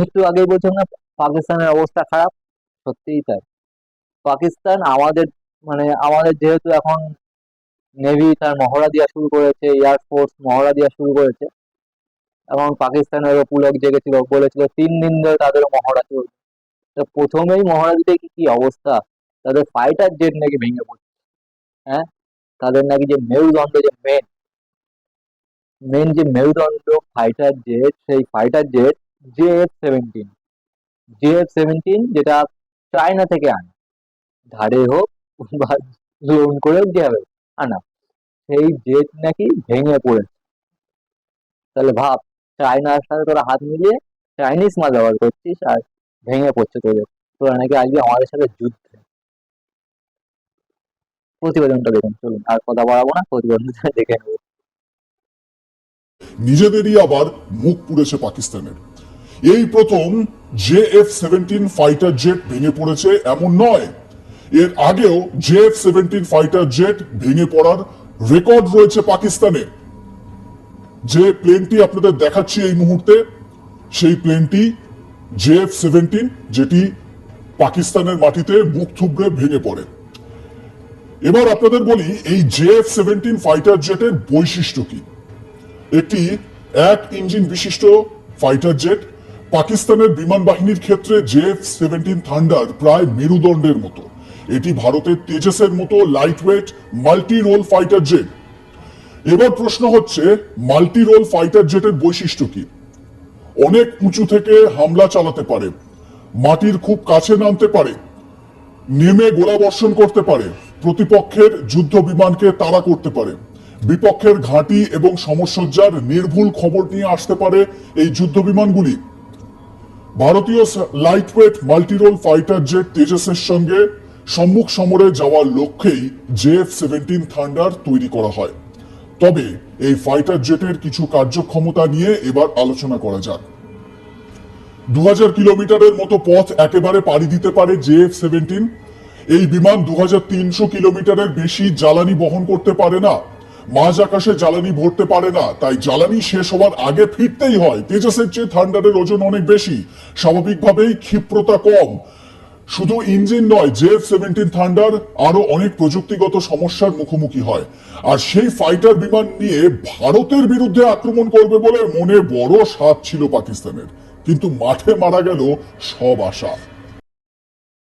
একটু আগেই বলছিলাম না, পাকিস্তানের অবস্থা খারাপ, সত্যিই তাই। পাকিস্তান আমাদের মানে আমাদের যেহেতু এখন নেভি তার মহড়া দেওয়া শুরু করেছে এয়ারফোর্স মহড়া দেওয়া শুরু করেছে, এবং পাকিস্তানের পুলক জেগেছিল বলেছিল তিন দিন ধরে তাদের মহড়া চলছে তো প্রথমেই মহড়া দিতে কি কি অবস্থা? তাদের ফাইটার জেট নাকি ভেঙে পড়ছে। হ্যাঁ? তাদের নাকি যে মেরুদণ্ড যে মেন মেন যে মেরুদণ্ড ফাইটার জেট সেই ফাইটার জেট জে যেটা চায়না থেকে আনে। ধারে হোক বা যে আনা। সেই জেট নাকি ভেঙে পড়েছে। তাহলে ভাব চায়নার সাথে তোরা হাত মিলিয়ে চাইনিজ মাল ব্যবহার করছিস আর ভেঙে পড়ছে তোদের। তোরা নাকি আসবি আমাদের সাথে যুদ্ধে। প্রতিবেদনটা দেখুন, চলুন, আর কথা বাড়াবো না, প্রতিবেদনটা দেখে নেব। নিজেদেরই আবার মুখ পুড়েছে পাকিস্তানের। এই প্রথম J F seventeen fighter jet ভেঙে পড়েছে এমন নয়। এর আগেও J F seventeen fighter jet ভেঙে পড়ার রেকর্ড রয়েছে পাকিস্তানের যে প্লেনটি আপনাদের দেখাচ্ছি এই মুহূর্তে, সেই প্লেনটি জে এফ সেভেন্টিন, যেটি পাকিস্তানের মাটিতে মুখ থুবড়ে ভেঙে পড়ে। এবার আপনাদের বলি, এই জে এফ সেভেন্টিন ফাইটার জেটের বৈশিষ্ট্য কি? একটি এক ইঞ্জিন বিশিষ্ট ফাইটার জেট পাকিস্তানের বিমান বাহিনীর ক্ষেত্রে জেএফ সেভেন্টিন থান্ডার প্রায় মেরুদণ্ডের মতো। এটি ভারতের তেজসের মতো lightweight multirole fighter jet এবার প্রশ্ন হচ্ছে মাল্টি রোল ফাইটার জেটের বৈশিষ্ট্য কি? অনেক উঁচু থেকে হামলা চালাতে পারে, মাটির খুব কাছে নামতে পারে, নেমে গোলাবর্ষণ করতে পারে, প্রতিপক্ষের যুদ্ধ বিমানকে তাড়া করতে পারে, বিপক্ষের ঘাঁটি এবং সমস্যার নির্ভুল খবর নিয়ে আসতে পারে এই যুদ্ধ বিমানগুলি। ভারতীয় lightweight multirole fighter jet তেজসের সঙ্গে সম্মুখ সমরে যাওয়ার লক্ষ্যেই জেএফ সেভেন্টিন থান্ডার তৈরি করা হয়। তবে এই ফাইটার জেটের কিছু কার্যক্ষমতা নিয়ে এবার আলোচনা করা যাক। দু হাজার কিলোমিটারের মতো পথ একেবারে পাড়ি দিতে পারে জেএফ সেভেন্টিন। এই বিমান দু হাজার তিনশো কিলোমিটারের বেশি জ্বালানি বহন করতে পারে না। মাঝ আকাশে জ্বালানি ভরতে পারে না, তাই জ্বালানি শেষ হওয়ার আগে ফিরতেই হয়। তেজাসের চেয়ে থান্ডারের ওজন অনেক বেশি। স্বাভাবিকভাবেই ক্ষিপ্রতা কম। শুধু ইঞ্জিন নয়, জেএফ সেভেন্টিন থান্ডার আরও অনেক প্রযুক্তিগত সমস্যার মুখোমুখি হয়। আর সেই ফাইটার বিমান নিয়ে ভারতের বিরুদ্ধে আক্রমণ করবে বলে মনে বড় স্বাদ ছিল পাকিস্তানের। কিন্তু মাঠে মারা গেল সব আশা।